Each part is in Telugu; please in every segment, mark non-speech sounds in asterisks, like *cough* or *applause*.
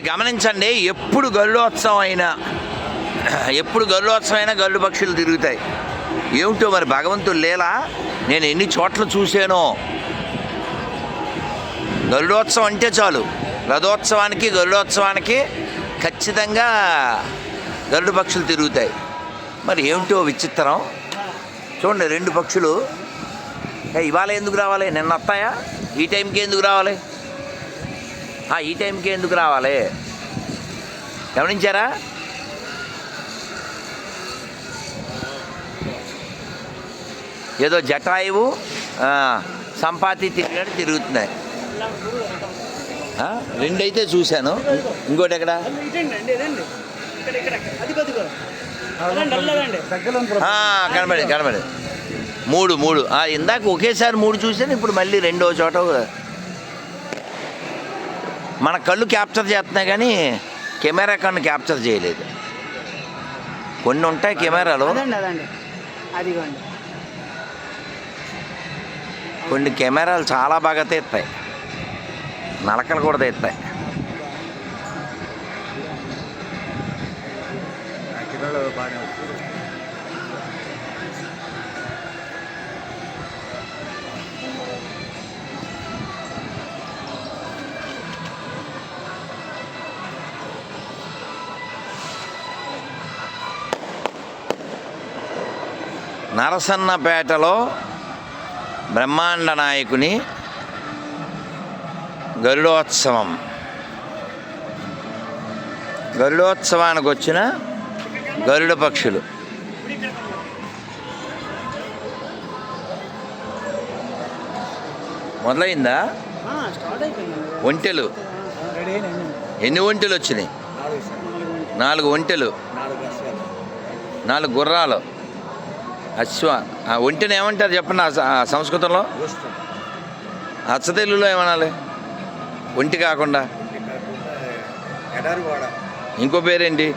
గమనించండి ఎప్పుడు గరుడోత్సవం అయినా ఎప్పుడు గరుడోత్సవం అయినా గరుడు పక్షులు తిరుగుతాయి. ఏమిటో మరి భగవంతుడు లేలా నేను ఎన్ని చోట్ల చూశానో. గరుడోత్సవం అంటే చాలు. రథోత్సవానికి గరుడోత్సవానికి ఖచ్చితంగా గరుడు పక్షులు తిరుగుతాయి. మరి ఏమిటో విచిత్రం. చూడండి రెండు పక్షులు. ఇవాళ ఎందుకు రావాలి? నిన్న వస్తాయా? ఈ టైంకి ఎందుకు రావాలి? ఈ టైంకి ఎందుకు రావాలి? గమనించారా? ఏదో జటాయువు సంపాతి తిరిగినట్టు తిరుగుతున్నాయి. రెండైతే చూశాను. ఇంకోటి ఎక్కడ? కనబడి కనబడి మూడు మూడు. ఇందాక ఒకేసారి మూడు చూశాను ఇప్పుడు మళ్ళీ రెండో చోట మన కళ్ళు క్యాప్చర్ చేస్తున్నాయి కానీ కెమెరా కన్ను క్యాప్చర్ చేయలేదు. కొన్ని ఉంటాయి కెమెరాలు. అదండి అదండి. అదిగోండి. కొన్ని కెమెరాలు చాలా బాగా తీస్తాయి. నలకలు కూడా తీస్తాయి. నరసన్నపేటలో బ్రహ్మాండ నాయకుని గరుడోత్సవం. గరుడోత్సవానికి వచ్చిన గరుడ పక్షులు. మొదలైందా? ఒంటెలు. ఎన్ని ఒంటెలు వచ్చినాయి? నాలుగు ఒంటెలు. నాలుగు గుర్రాలు. అశ్వ ఒంటెని ఏమంటారు చెప్పండి సంస్కృతంలో? అచ్చ తెలుగులో ఏమనాలి? ఒంటి కాకుండా. ఇంకో పేరేంటి?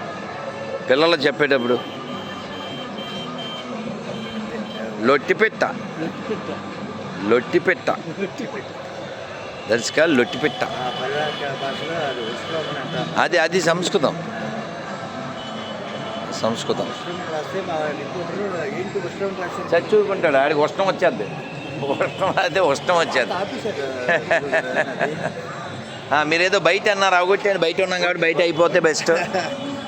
పిల్లలు చెప్పేటప్పుడు. లొట్టిపెట్ట. లొట్టిపెట్ట. కాల్ లొట్టిపెట్ట. అది అది సంస్కృతం. సంస్కృతం. చచ్చుకుంటాడు ఆడికి ఉష్ణం వచ్చేది ఉష్ణం అయితే ఉష్ణం వచ్చేది. *laughs* ఆ, మీరేదో బయట అన్నారు? అవగొట్టాను బయట ఉన్నాం కాబట్టి బయట అయిపోతే బెస్ట్.